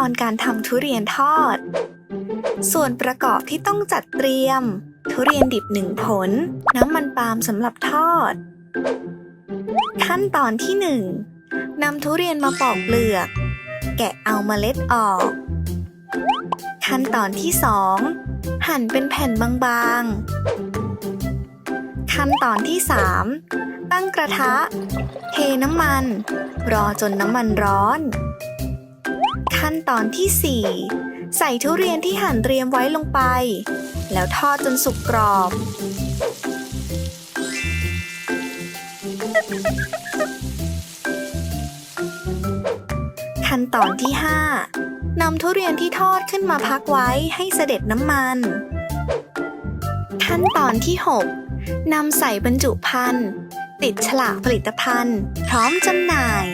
อนการทำทุเรียนทอด ส่วนประกอบที่ต้องจัดเตรียม ทุเรียนดิบหนึ่งผล น้ำมันปาล์มสำหรับทอด ขั้นตอนที่หนึ่งนำทุเรียนมาปอกเปลือก แกะเอาเมล็ดออก ขั้นตอนที่สองหั่นเป็นแผ่นบางๆ ขั้นตอนที่สามตั้งกระทะ เทน้ำมัน รอจนน้ำมันร้อน ขั้นตอนที่ 4 ใส่ทุเรียนที่หั่นเตรียมไว้ลงไป แล้วทอดจนสุกกรอบ ขั้นตอนที่ 5นำทุเรียนที่ทอดขึ้นมาพักไว้ให้เสด็จน้ำมัน ขั้นตอนที่ 6นำใส่บรรจุภัณฑ์ติดฉลากผลิตภัณฑ์ พร้อมจำหน่าย